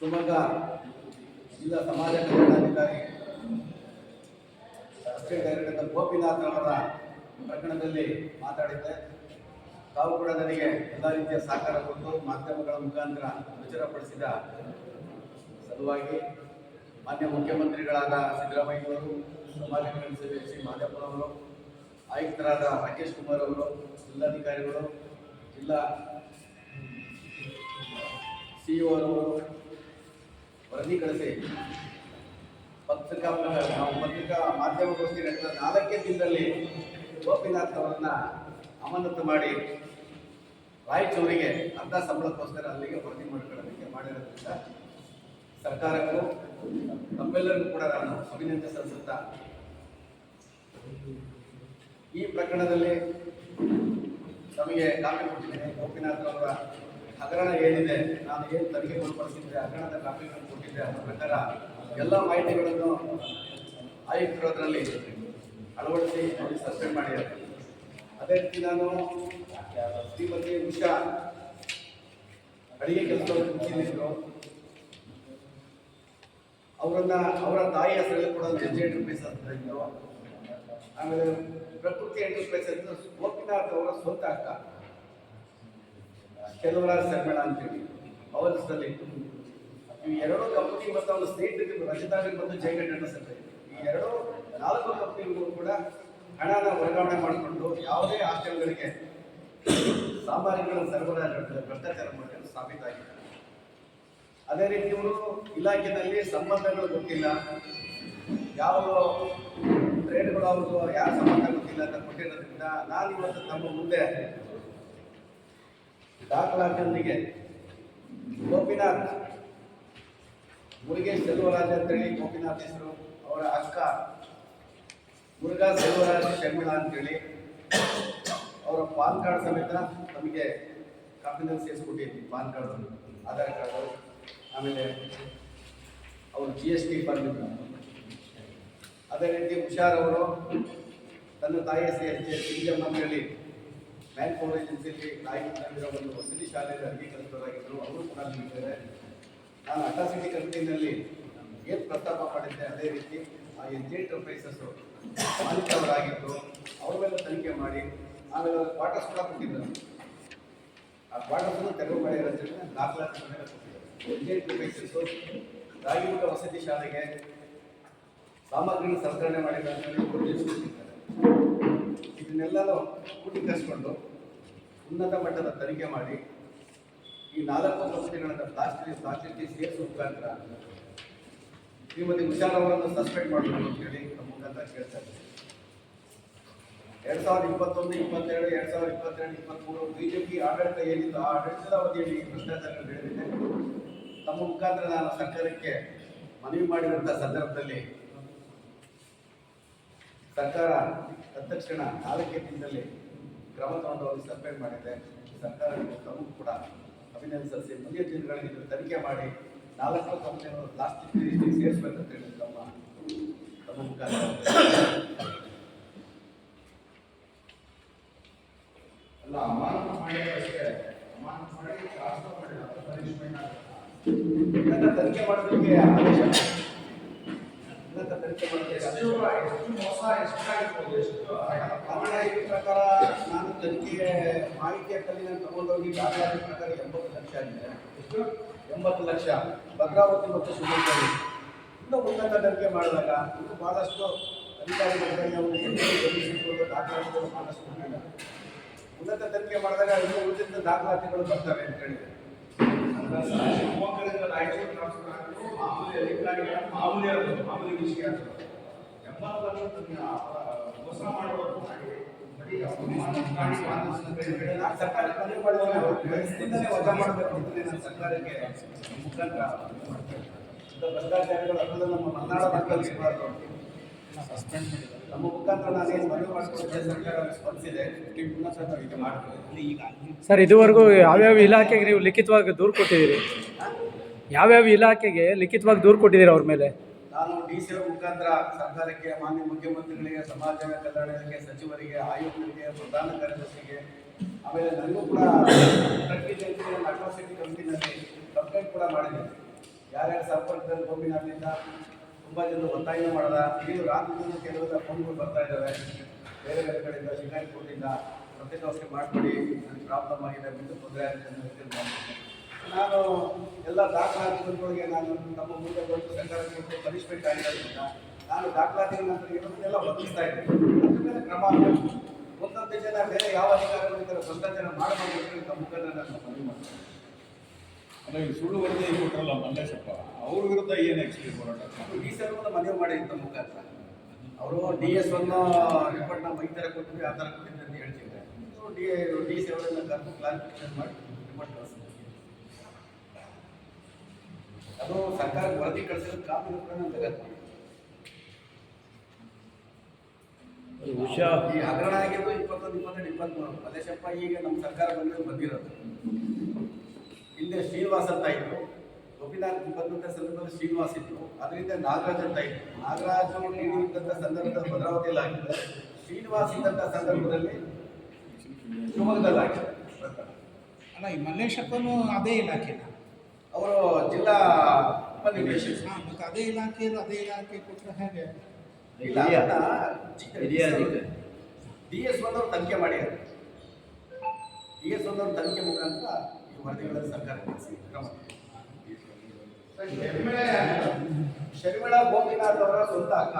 ಶಿವಮೊಗ್ಗ ಜಿಲ್ಲಾ ಸಮಾಜ ಕಲ್ಯಾಣಾಧಿಕಾರಿ ಅಸಿಸ್ಟೆಂಟ್ ಡೈರೆಕ್ಟರ್ ಗೋಪಿನಾಥ್ ಅವರ ಪ್ರಕರಣದಲ್ಲಿ ಮಾತಾಡಿದ್ದೆ. ತಾವು ಕೂಡ ನನಗೆ ಎಲ್ಲ ರೀತಿಯ ಸಹಕಾರ ಕೊಟ್ಟು ಮಾಧ್ಯಮಗಳ ಮುಖಾಂತರ ಪ್ರಚುರಪಡಿಸಿದ ಸಲುವಾಗಿ ಮಾನ್ಯ ಮುಖ್ಯಮಂತ್ರಿಗಳಾದ ಸಿದ್ದರಾಮಯ್ಯವರು ಸಮಾಜ ಕಲ್ಯಾಣ ಸಚಿವ ಶ್ರೀ ಮಾದೇವರವರು ಆಯುಕ್ತರಾದ ರಾಕೇಶ್ ಕುಮಾರ್ ಅವರು, ಜಿಲ್ಲಾಧಿಕಾರಿಗಳು, ಜಿಲ್ಲಾ ಸಿಇಒ ಅವರು ವರದಿ ಕಳಿಸಿ. ಪತ್ರಿಕಾ ನಾವು ಪತ್ರಿಕಾ ಮಾಧ್ಯಮಗೋಷ್ಠಿ ನಡೆದ ನಾಲ್ಕೇ ದಿನದಲ್ಲಿ ಗೋಪಿನಾಥ್ ಅವರನ್ನ ಅಮಾನತು ಮಾಡಿ ರಾಯಚೂರಿಗೆ ಅರ್ಧ ಸಂಬಳಕ್ಕೋಸ್ಕರ ಅಲ್ಲಿಗೆ ವರದಿ ಮಾಡ್ಕೊಳ್ಳೋದಕ್ಕೆ ಮಾಡಿರೋದ್ರಿಂದ ಸರ್ಕಾರಕ್ಕೂ ತಮ್ಮೆಲ್ಲರಿಗೂ ಕೂಡ ನಾನು ಅಭಿನಂದನೆ ಸಲ್ಲಿಸುತ್ತಾ ಈ ಪ್ರಕರಣದಲ್ಲಿ ನಮಗೆ ಕಾಪಿ ಕೊಟ್ಟಿದ್ದೇನೆ. ಗೋಪಿನಾಥ್ ಅವರ ಹಗರಣ ಏನಿದೆ ನಾನು ಏನು ತನಿಖೆ ಒಳಪಡಿಸಿದ್ದೆ ಹಗರಣದ ಕಾಪಿಗಳನ್ನು ಕೊಟ್ಟಿದ್ದೆ ಅದರ ಪ್ರಕಾರ ಎಲ್ಲ ಮಾಹಿತಿಗಳನ್ನು ಆಯುಕ್ತರು ಅದರಲ್ಲಿ ಅಳವಡಿಸಿ ಸಸ್ಪೆಂಡ್ ಮಾಡಿದ್ದಾರೆ. ಅದೇ ರೀತಿ ನಾನು ಶ್ರೀಮತಿ ಉಷಾ ಅಡಿಗೆ ಕೆಲಸವನ್ನು ಮುಚ್ಚಿದ್ದರು ಅವರನ್ನ ಅವರ ತಾಯಿ ಹೆಸರಲ್ಲಿ ಕೂಡ ಜೆ ಎಂಟರ್ಪ್ರೈಸ್ ಅಂತ ಇದ್ರು ಆಮೇಲೆ ಪ್ರಕೃತಿ ಎಂಟರ್ಪ್ರೈಸ್ ಅಂತ ಗೋಪಿನಾಥ್ ಅವರ ಸ್ವಂತ ಅಕ್ಕ ಕೆಲವರ ಸಮ್ಮೇಳ ಅಂತೇಳಿ ಅವರ ನಲ್ಲಿ ಈ ಎರಡು ಕಂಪನಿ ಮತ್ತು ಅವರ ಸ್ನೇಹಿತರಿಗೆ ರಜತಾಗಿ ಮತ್ತು ಅಂತ ಇದೆ ಈ ಎರಡು, ನಾಲ್ಕು ಕಂಪನಿಗಳು ಕೂಡ ಹಣನ ವರ್ಗಾವಣೆ ಮಾಡಿಕೊಂಡು ಯಾವುದೇ ಹಾಸ್ಟೆಲ್ಗಳಿಗೆ ಸಾಮಾನ್ಯಗಳನ್ನು ಸರಬರಾಜು ಭ್ರಷ್ಟಾಚಾರ ಮಾಡಲು ಸಾಬೀತಾಗಿದೆ ಅದೇ ರೀತಿ ಇವರು ಇಲಾಖೆಯಲ್ಲಿ ಸಂಬಂಧಗಳು ಗೊತ್ತಿಲ್ಲ. ಯಾವ ಟ್ರೇಡ್ಗಳು ಅವ್ರದ್ದು ಯಾರ ಸಂಬಂಧ ಗೊತ್ತಿಲ್ಲ ಅಂತ ಕೊಟ್ಟಿರೋದ್ರಿಂದ ನಾನು ಇವತ್ತು ತಮ್ಮ ಮುಂದೆ ದಾಖಲಾತಿಯೊಂದಿಗೆ ಗೋಪಿನಾಥ್, ಮುರುಗೇಶ್ ಸೆಲ್ವರಾಜ್ ಅಂತೇಳಿ ಗೋಪಿನಾಥ್ ಹೆಸರು, ಅವರ ಅಕ್ಕ ಮುರುಗಾ ಸೆಲ್ವರಾಜ್ ಶರ್ಮಿಳಾ ಅಂತೇಳಿ ಅವರ ಪಾನ್ ಕಾರ್ಡ್ ಸಮೇತ ನಮಗೆ ಕಾಪಿನಲ್ಲಿ ಸೇರಿಸ್ಕೊಟ್ಟಿದ್ವಿ, ಪಾನ್ ಕಾರ್ಡ್ ಆಧಾರ್ ಕಾರ್ಡು, ಆಮೇಲೆ ಅವರು ಜಿ ಎಸ್ ಟಿ ಬಂದಿದ್ರು ಅದೇ ರೀತಿ ಹುಷಾರ್ ಅವರು, ತನ್ನ ತಾಯಿಯ ಸೇರಿಸಿ ಸಿಂಜಮ್ ಅಂತ ಹೇಳಿ ಮ್ಯಾನ್ ಪವರ್ ಏಜೆನ್ಸಿಯಲ್ಲಿ ನಾಯಕರಾಗಿರೋ ಒಂದು ವಸತಿ ಶಾಲೆಯಲ್ಲಿ ಅಡುಗೆ ಕಲಿತರಾಗಿದ್ದರು ಅವರು ಕೂಡ ನಿಂತಿದ್ದಾರೆ ನಾನು ಅಟ್ರಾಸಿಟಿ ಕಂಪ್ನಿನಲ್ಲಿ ಏನು ಪ್ರಸ್ತಾಪ ಮಾಡಿದ್ದೆ ಅದೇ ರೀತಿ ಆ ಎಂಟರ್ಪ್ರೈಸಸ್ಸು ಮಾಲೀಕರಾಗಿದ್ದರು ಅವ್ರ ಮೇಲೆ ತನಿಖೆ ಮಾಡಿ, ಆಮೇಲೆ ಕ್ವಾರ್ಟರ್ಸ್ ಕೂಡ ಕೊಟ್ಟಿದ್ದರು ಆ ಕ್ವಾರ್ಟರ್ಸನ್ನು ತೆರವು ಮಾಡಿರೋದ್ರಿಂದ ದಾಖಲಾತಿ ಮೇಲೆ ಕೊಟ್ಟಿದ್ದಾರೆ. ಎನ್ ಜಿ ಎಂಟರ್ಪ್ರೈಸಸ್ಸು ರಾಗಿಗುಡ್ಡ ವಸತಿ ಶಾಲೆಗೆ ಸಾಮಗ್ರಿ ಸಂಸ್ಕರಣೆ ಮಾಡಿದ್ದಾರೆ ಇದನ್ನೆಲ್ಲನೂ ಕರೆಸ್ಕೊಂಡು ಉನ್ನತ ಮಟ್ಟದ ತನಿಖೆ ಮಾಡಿ ಈ ನಾಲ್ಕು ಸಂಸ್ಥೆಗಳನ್ನು ಪ್ಲಾಸ್ಟಿಕ್ ಪ್ಲಾಸ್ಟಿಕ್ ಸೇರಿಸುವ ಮುಖಾಂತರ ಶ್ರೀಮತಿ ಹುಷಾರ್ ಅವರನ್ನು ಸಸ್ಪೆಂಡ್ ಮಾಡಬೇಕು ಅಂತ ಹೇಳಿ ನಮ್ಮ ಮುಖಾಂತರ ಕೇಳ್ತಾ ಇದ್ದೀವಿ ಎರಡ್ ಸಾವಿರದ ಇಪ್ಪತ್ತೊಂದು, ಇಪ್ಪತ್ತೆರಡು, ಎರಡ್ ಸಾವಿರದ ಇಪ್ಪತ್ತೆರಡು, ಇಪ್ಪತ್ತ್ಮೂರು ಬಿಜೆಪಿ ಆಡಳಿತ ಏನಿತ್ತು, ಆ ಆಡಳಿತದ ಅವಧಿಯಲ್ಲಿ ಭ್ರಷ್ಟಾಚಾರ ನಡೆದಿದೆ. ತಮ್ಮ ಮುಖಾಂತರ ನಾನು ಸರ್ಕಾರಕ್ಕೆ ಮನವಿ ಮಾಡಿರುವಂಥ ಸಂದರ್ಭದಲ್ಲಿ ಸರ್ಕಾರ ತಕ್ಷಣ ನಾಲ್ಕೇ ದಿನದಲ್ಲಿ ಕ್ರಮ ತಗೊಂಡು ಅವ್ರಿಗೆ ಸಸ್ಪೆಂಡ್ ಮಾಡಿದೆ. ಸರ್ಕಾರ ತಮಗೂ ಕೂಡ ಅಭಿನಂದನೆ ಸಲ್ಲಿಸಿ ಮುಂದಿನ ದಿನಗಳಲ್ಲಿ ತನಿಖೆ ಮಾಡಿ ನಾಲ್ಕು ಕಂಪನಿಗಳು ಪ್ಲಾಸ್ಟಿಕ್ ಸೇರಿಸ್ಬೇಕಂತ ಹೇಳಿ ತಮ್ಮ ತಮ್ಮ ಮುಖಾಂತರ. ಅಲ್ಲ, ಅಮಾನತು ಮಾಡಿದಷ್ಟೇ ಅಮಾನತು ಮಾಡಿ ಶಾಸ್ತ್ರ ಮಾಡಿಲ್ಲ ತನಿಖೆ ಮಾಡೋದಕ್ಕೆ ಆದೇಶ ಉನ್ನತ ತನಿಖೆ ಮಾಡೋದಕ್ಕೆ ಎಷ್ಟು ಎಷ್ಟು ಮೋಸ ಎಷ್ಟಾಗಿರ್ಬೋದು ಎಷ್ಟು? ಪ್ರಮಾಣ ಈ ಪ್ರಕಾರ ನಾನು ತನಿಖೆ ಮಾಹಿತಿಯ ಕಲ್ಲಿನ ತಗೊಂಡೋಗಿ ದಾಖಲಾತಿ ಪ್ರಕಾರ ಎಂಬತ್ತು ಲಕ್ಷ ಇದೆ ಎಷ್ಟು? ಎಂಬತ್ತು ಲಕ್ಷ. ಭದ್ರಾವತಿ ಮತ್ತು ಶಿವಮೊಗ್ಗದಲ್ಲಿ ಇನ್ನು ಉನ್ನತ ತನಿಖೆ ಮಾಡಿದಾಗ ಇದು ಭಾಳಷ್ಟು ಅಧಿಕಾರಿಗಳಿಗೆ ಅವರು ಏನು ದಾಖಲಾತಿಗಳು ಭಾಳಷ್ಟು ಉನ್ನತ ತನಿಖೆ ಮಾಡಿದಾಗ ಇನ್ನೂ ಉಳಿದ ದಾಖಲಾತಿಗಳು ಬರ್ತವೆ ಅಂತ ಹೇಳಿದೆ ರಾಯಚೂರು ಟ್ರಾನ್ಸ್ಫರ್ ಆಗಿದ್ದು ಮಾಮೂಲಿ ಅಧಿಕಾರಿಗಳ ಮಾಮೂಲಿ ಇರೋದು ಮಾಮೂಲಿ ವಿಷಯ ಎಂಬತ್ತು ಲಕ್ಷ ಮೋಸ ಮಾಡಬೇಕು ಸರ್ಕಾರಕ್ಕೆ ಮುಖಾಂತರ ಭ್ರಷ್ಟಾಚಾರಿಗಳು ನಮ್ಮ ಮಲೆನಾಡ ಭಾಗದಲ್ಲಿ ನಮ್ಮ ಮುಖಾಂತರ ನಾನೇನು ಮನವಿ ಮಾಡ್ಕೊಂಡಿದ್ದೆ ಸರ್ಕಾರ ಸ್ಪಂದಿಸಿದೆ. ಉನ್ನತ ತನಿಖೆ ಮಾಡ್ತೀವಿ ಈಗ ಸರ್ ಇದುವರೆಗೂ ಯಾವ್ಯಾವ ಇಲಾಖೆಗೆ ನೀವು ಲಿಖಿತವಾಗಿ ದೂರು ಕೊಟ್ಟಿದ್ದೀರಿ? ಯಾವ್ಯಾವ ಇಲಾಖೆಗೆ ಲಿಖಿತವಾಗಿ ದೂರು ಕೊಟ್ಟಿದ್ದೀರಿ ಅವ್ರ ಮೇಲೆ? ನಾನು ಡಿ ಸಿ ಮುಖಾಂತರ ಸರ್ಕಾರಕ್ಕೆ ಮಾನ್ಯ ಮುಖ್ಯಮಂತ್ರಿಗಳಿಗೆ ಸಮಾಜ ಕಲ್ಯಾಣ ಇಲಾಖೆ ಸಚಿವರಿಗೆ ಆಯುಕ್ತರಿಗೆ ಪ್ರಧಾನ ಕಾರ್ಯದರ್ಶಿಗೆ ಆಮೇಲೆ ನನಗೂ ಕೂಡ ಅಟ್ರಾಸಿಟಿ ಕಂಪ್ನಿನಲ್ಲಿ ಕಂಪ್ಲೇಂಟ್ ಕೂಡ ಮಾಡಿದ್ದೇನೆ. ಯಾರ್ಯಾರು ಸಂಪರ್ಕದಲ್ಲಿ ಗೋಪಿನಾಥ್ನಿಂದ ತುಂಬ ಜನ ಒತ್ತಾಯ ಮಾಡದ. ಈಗ ರಾತ್ರಿ ಕೆಲವೆಲ್ಲ ಫೋನ್ಗಳು ಬರ್ತಾ ಇದ್ದಾವೆ. ಬೇರೆ ಬೇರೆ ಕಡೆಯಿಂದ ಶಿಕಾರಿಪುರದಿಂದ ಪ್ರತ್ಯೇಕ ಮಾಡಿಕೊಡಿ. ನನಗೆ ಪ್ರಾಬ್ಲಮ್ ಆಗಿದೆ ಮುಂದೆ ತೊಂದರೆ ಆಗಿದೆ. ನಾನು ಎಲ್ಲ ದಾಖಲಾತಿಗಳಿಗೆ ನಾನು ನಮ್ಮ ಮುಂದೆ ಬಂದು ಸರ್ಕಾರಕ್ಕೆ ಪನಿಷ್ಮೆಂಟ್ ಆಗಿರೋದ್ರಿಂದ ನಾನು ದಾಖಲಾತಿಗಳ ನಂತರ ಇರೋದನ್ನೆಲ್ಲ ಒದಗಿಸ್ತಾ ಇದ್ದೀನಿ. ಅದ್ರ ಮೇಲೆ ಕ್ರಮ ಒಂದೊಂದು ಜನ ಬೇರೆ ಯಾವ ಅಧಿಕಾರಿಗಳಿದ್ದಾರೆ ಭ್ರಷ್ಟಾಚಾರ ಮಾಡಬಾರ್ದು ಅಂತ ಮುಖಂಡ ನಾನು ಮನವಿ ಮಾಡ್ತೀನಿ. ಅಲ್ಲ ಈ ಸುಳ್ಳು ವರದಿ ಕೊಟ್ಟರಲ್ಲ ಮಲ್ಲೇಶಪ್ಪ? ಅವ್ರ ವಿರುದ್ಧ ಏನು ಆ್ಯಕ್ಚುಲಿ ಹೋರಾಟ? ಈ ಸಿ ಅವ್ರನ್ನ ಮನವಿ ಮಾಡಿ ಅಂತ ಮುಖಾಂತರ. ಅವರು ಡಿ ಎಸ್ ಒನ್ ರಿಪೋರ್ಟ್ನ ಈ ಥರ ಕೊಟ್ಟಿದ್ವಿ ಆ ಥರ ಕೊಟ್ಟಿದ್ವಿ ಅಂತ ಹೇಳ್ತಿದ್ದಾರೆ. ಡಿ ಡಿ ಸಿ ಅವರನ್ನ ಕರೆದು ಕ್ಲಾರಿಫಿಕೇಶನ್ ಮಾಡಿ ರಿಪೋರ್ಟ್ ಕಳಿಸ್ತೀವಿ ಅದು ಸರ್ಕಾರ ವರದಿ ಕಳಿಸಿದ ಕಾಪಿ ಕೂಡ ನಾನು ತೆಗೆದು ಉಷಾ ಈ ಹಗರಣ ಆಗಿದ್ದು ಇಪ್ಪತ್ತೊಂದು ಇಪ್ಪತ್ತೆರಡು ಇಪ್ಪತ್ತ್ಮೂರು ಮಲ್ಲೇಶಪ್ಪ ಈಗ ನಮ್ಮ ಸರ್ಕಾರ ಬಂದಿರೋದು ಬಂದಿರೋದು. ಹಿಂದೆ ಶ್ರೀನಿವಾಸ್ ಅಂತ ಇತ್ತು ಗೋಪಿನಾಥ್ ಬಂದಂಥ ಸಂದರ್ಭದಲ್ಲಿ ಶ್ರೀನಿವಾಸ್ ಇತ್ತು ಅದರಿಂದ ನಾಗರಾಜ್ ಅಂತ ಇತ್ತು ನಾಗರಾಜು ಇದ್ದಂಥ ಸಂದರ್ಭದಲ್ಲಿ ಭದ್ರಾವತಿಯಲ್ಲಿ ಆಗಿದೆ. ಶ್ರೀನಿವಾಸ್ ಇದ್ದಂಥ ಸಂದರ್ಭದಲ್ಲಿ ಶಿವಮೊಗ್ಗದಲ್ಲಿ ಆಗಿದೆ. ಅಲ್ಲ ಈ ಮಲ್ಲೇಶಪ್ಪನು ಅದೇ ಇಲಾಖೆನ ಅವರು ಜಿಲ್ಲಾ ಉಪನಿರ್ದೇಶಕ. ಹಾ ಮತ್ತೆ ಅದೇ ಇಲಾಖೆ ಅದೇ ಇಲಾಖೆ ಕೊಟ್ಟರೆ ಹೇಗೆ? ಇಲ್ಲ ಡಿ ಎಸ್ ಒಂದವರು ತನಿಖೆ ಮಾಡಿದ್ದಾರೆ ಡಿ ಎಸ್ ಒಂದವರು ತನಿಖೆ ಮುಖಾಂತರ ವರದಿಗಳನ್ನು ಸರ್ಕಾರ ಶರ್ಮಿಳಾ ಗೋಪಿನಾಥ್ ಅವರ ಸ್ವಂತ ಅಕ್ಕ.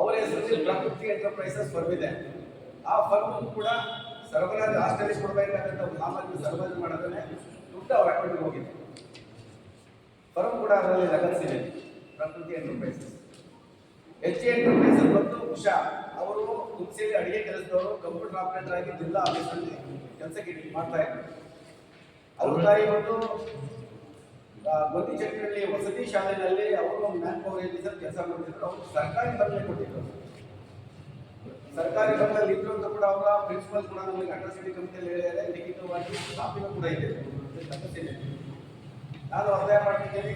ಅವರ ಹೆಸರಲ್ಲಿ ಪ್ರಕೃತಿ ಎಂಟರ್ಪ್ರೈಸಸ್ ಫರ್ಮ್ ಇದೆ. ಆ ಫರ್ಮ್ ಕೂಡ ಸರಬರಾಜು ಆಸ್ಟ್ರೇಲಿಯಸ್ ಕೊಡಬೇಕಾದಂತ ನಾಮಲ್ಲಿ ಸರಬರಾಜು ಮಾಡೋದನ್ನೇ ದುಡ್ಡು ಅವ್ರ ಅಕೌಂಟ್ಗೆ ಹೋಗಿದೆ. ಫರ್ಮ್ ಕೂಡ ಅದರಲ್ಲಿ ಲಗತ್ಸಿದೆ ಪ್ರಕೃತಿ ಎಂಟರ್ಪ್ರೈಸಸ್. ಎಚ್ ಎ ಎಂಟರ್ಪ್ರೈಸಸ್ ಬಂದು ಉಷಾ, ಅವರು ಕುಂಸಿಯಲ್ಲಿ ಅಡಿಗೆ ಕೆಲಸದವರು ಕಂಪ್ಯೂಟರ್ ಆಪರೇಟರ್ ಆಗಿ ಜಿಲ್ಲಾ ಆಫೀಸಲ್ಲಿ ಕೆಲಸಕ್ಕೆ ಮಾಡ್ತಾ ಇದ್ದಾರೆ. ತಾಯಿ ಬಂದು ಚಕ್ರಲ್ಲಿ ವಸತಿ ಶಾಲೆಯಲ್ಲಿ ಅವರು ಮ್ಯಾನ್ ಪವರ್ ಸರ್ ಕೆಲಸ ಮಾಡ್ತಿದ್ರು. ಅವರು ಸರ್ಕಾರಿ ಬಂಗಲೆ ಕೊಟ್ಟಿದ್ರು. ಸರ್ಕಾರಿ ಬಂಗಲೆ ಇದ್ರು ಅಂತ ಕೂಡ ಅವರ ಪ್ರಿನ್ಸಿಪಲ್ ಕೂಡ ನಮಗೆ ಅಟ್ರಾಸಿಟಿ ಕಮಿಟಿಯಲ್ಲಿ ಹೇಳಿದ್ದಾರೆ. ಲಿಖಿತವಾಗಿ ಕಾಪಿನೂ ಕೂಡ ಇದೆ. ನಾನು ಒತ್ತಾಯ ಮಾಡ್ತಿದ್ದೇನೆ.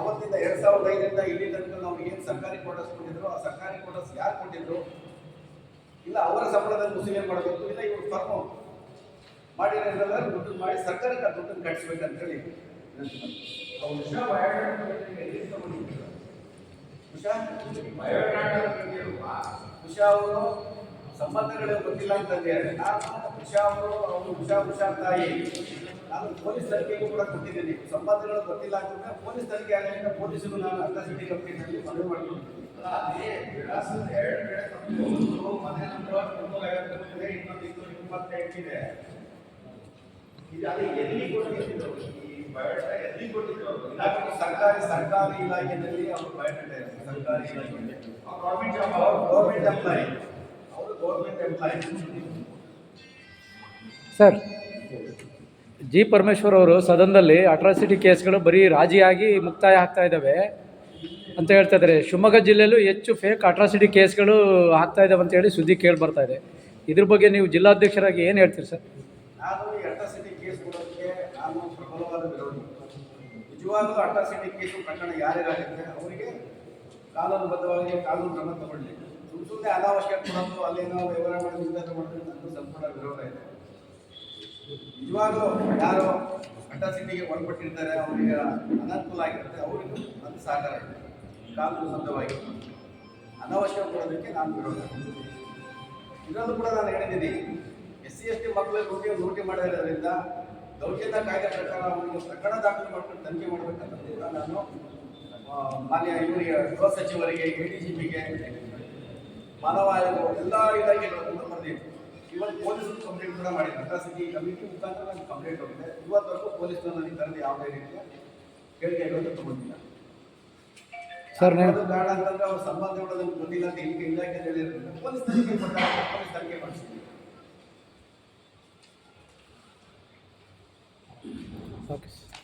ಅವತ್ತಿಂದ ಎರಡ್ ಸಾವಿರದ ಐದರಿಂದ ಇಲ್ಲಿ ತನಕ ನಾವು ಏನು ಸರ್ಕಾರಿ ಕ್ವಾರ್ಟರ್ಸ್ ಕೊಟ್ಟಿದ್ರು, ಆ ಸರ್ಕಾರಿ ಕ್ವಾರ್ಟರ್ಸ್ ಯಾರು ಕೊಟ್ಟಿದ್ರು? ಇಲ್ಲ ಅವರ ಸಂಬಳದಲ್ಲಿ ಮುಸ್ಲಿಂ ಮಾಡಬೇಕು, ಇಲ್ಲ ಇವರು ಫರ್ಮು ಮಾಡಿರೋದ್ರೆಲ್ಲ ದುಡ್ಡು ಮಾಡಿ ಸರ್ಕಾರಕ್ಕೆ ಆ ದುಡ್ಡನ್ನು ಕಟ್ಟಿಸ್ಬೇಕಂತ ಹೇಳಿ. ಉಷಾ ಉಷಾ? ಅವರು ಸಂಬಂಧಗಳು ಗೊತ್ತಿಲ್ಲ ಅಂತ ನಾನು ಉಷಾ ಅವರು ಅವರು ಉಷಾ ಉಷಾ ತಾಯಿ ನಾನು ಪೊಲೀಸ್ ತನಿಖೆಗೂ ಕೂಡ ಕೊಟ್ಟಿದ್ದೀನಿ. ಸಂಬಂಧಗಳು ಗೊತ್ತಿಲ್ಲ ಅಂತಂದ್ರೆ ಪೊಲೀಸ್ ತನಿಖೆ ಆಗಲಿಂದ ಪೊಲೀಸರು ನಾನು ಅಟ್ರಾಸಿಟಿ ಕಂಪ್ನಿನಲ್ಲಿ ಮನವಿ ಮಾಡ್ಕೊಂಡಿದ್ದೀನಿ ಇನ್ನೊಂದು ಇನ್ನೂರ ಇಪ್ಪತ್ತೆಂಟಿದೆ. ಇದು ಅದು ಎಲ್ಲಿ ಕೊಟ್ಟಿದ್ದು ಈ ಬಯೋಡಾಟ ಎಲ್ಲಿ ಕೊಟ್ಟಿದ್ದು ಇಲಾಖೆ ಸರ್ಕಾರಿ ಸರ್ಕಾರಿ ಇಲಾಖೆಯಲ್ಲಿ ಅವರು ಬಯೋಡಾಟ ಇದೆ ಸರ್ಕಾರಿ ಇಲಾಖೆಯಲ್ಲಿ. ಗೌರ್ಮೆಂಟ್ ಅವರು ಗೌರ್ಮೆಂಟ್ ಎಂಪ್ಲಾಯಿ ಅವರು government employee sir G Parameshwar ಅವರು ಸದನದಲ್ಲಿ ಅಟ್ರಾಸಿಟಿ ಕೇಸ್ಗಳು ಬರೀ ರಾಜಿಯಾಗಿ ಮುಕ್ತಾಯ ಆಗ್ತಾ ಇದ್ದಾವೆ ಅಂತ ಹೇಳ್ತಾ ಇದ್ದಾರೆ. ಶಿವಮೊಗ್ಗ ಜಿಲ್ಲೆಯಲ್ಲೂ ಹೆಚ್ಚು ಫೇಕ್ ಅಟ್ರಾಸಿಟಿ ಕೇಸ್ಗಳು ಆಗ್ತಾ ಇದ್ದಾವೆ ಅಂತ ಹೇಳಿ ಸುದ್ದಿ ಕೇಳಿ ಬರ್ತಾ ಇದೆ. ಇದ್ರ ಬಗ್ಗೆ ನೀವು ಜಿಲ್ಲಾಧ್ಯಕ್ಷರಾಗಿ ಏನು ಹೇಳ್ತೀರಿ ಸರ್ ನಾನು ಈ ಅಟ್ರಾಸಿಟಿ ಕೇಸ್ ಕೊಡೋದಕ್ಕೆ ನಾನು ಪ್ರಬಲವಾದ ವಿರೋಧಿ ನಿಜವಾಗ್ಲೂ ಅಟ್ರಾಸಿಟಿ ಕೇಸು ಪ್ರಕರಣ ಯಾರ್ಯಾರಾಗುತ್ತೆ ಅವರಿಗೆ ಕಾನೂನುಬದ್ಧವಾಗಿ ಕಾನೂನು ಕ್ರಮ ತಗೊಳ್ಳಿ. ಸುಮ್ಮನೆ ಅನಾವಶ್ಯಕ ಕೊಡೋದು ಅಲ್ಲೇನೋ ವ್ಯವಹಾರ ಮಾಡಿ ನಿರ್ಧಾರ ಮಾಡೋದು ನನಗೂ ಸಂಪೂರ್ಣ ವಿರೋಧ ಇದೆ. ನಿಜವಾಗ್ಲೂ ಯಾರು ಅಟ್ರಾಸಿಟಿಗೆ ಒಳಪಟ್ಟಿರ್ತಾರೆ, ಅವರಿಗೆ ಅನಾನುಕೂಲ ಆಗಿರುತ್ತೆ, ಅವರಿಗೂ ಅದು ಸಹಕಾರ ಇದೆ ಕಾನೂನುಬದ್ಧವಾಗಿ ಅನಾವಶ್ಯಕ ಕೊಡೋದಕ್ಕೆ ನಾನು ವಿರೋಧ. ಇದರಲ್ಲೂ ಕೂಡ ನಾನು ಹೇಳಿದ್ದೀನಿ. ಎಸ್ ಸಿ, ಎಸ್ ಟಿ ಮಕ್ಕಳು ನೋಟಿ ಲೂಟಿ ಮಾಡಿರೋದ್ರಿಂದ ದೌರ್ಜನ್ಯ ಕಾಯ್ದೆ ಪ್ರಕಾರ ಅವರಿಗೆ ಪ್ರಕರಣ ದಾಖಲು ಮಾಡ್ಕೊಂಡು ತನಿಖೆ ಮಾಡಬೇಕಂತ ನಾನು ಮಾನ್ಯ ಇವರಿಗೆ ಗೃಹ ಸಚಿವರಿಗೆ ಎ ಡಿ ಜಿ ಪಿಗೆ ಮಾನವ ಆಯೋಗ ಎಲ್ಲ ಇಲಾಖೆಗಳನ್ನು ಬರೆದಿತ್ತು ಇವತ್ತು ಪೊಲೀಸರು ಕಂಪ್ಲೇಂಟ್ ಕೂಡ ಮಾಡಿದ್ರು. ಅಟ್ರಾಸಿಟಿ ಕಮಿಟಿ ಮುಖಾಂತರ ನಾನು ಕಂಪ್ಲೇಂಟ್ ಹೋಗಿದೆ. ಇವತ್ತವರೆಗೂ ಪೊಲೀಸರು ನನಗೆ ಕರೆದು ಯಾವುದೇ ರೀತಿಯ ಹೇಳಿಕೆಗಳನ್ನು ತಗೊಂಡಿಲ್ಲ. ಸರ್ ಅದು ಕಾರಣ ಅಂತಂದ್ರೆ ಅವ್ರ ಸಂಬಂಧಗಳು ನಮ್ಗೆ ಗೊತ್ತಿಲ್ಲ ಅಂತ ಇಲಾಖೆ ಇಲಾಖೆ ಹೇಳಿರೋದ್ರಿಂದ ಪೊಲೀಸ್ ತನಿಖೆ ಪೊಲೀಸ್ ತನಿಖೆ ಮಾಡಿಸ್ತೀವಿ ಓಕೆ ಸರ್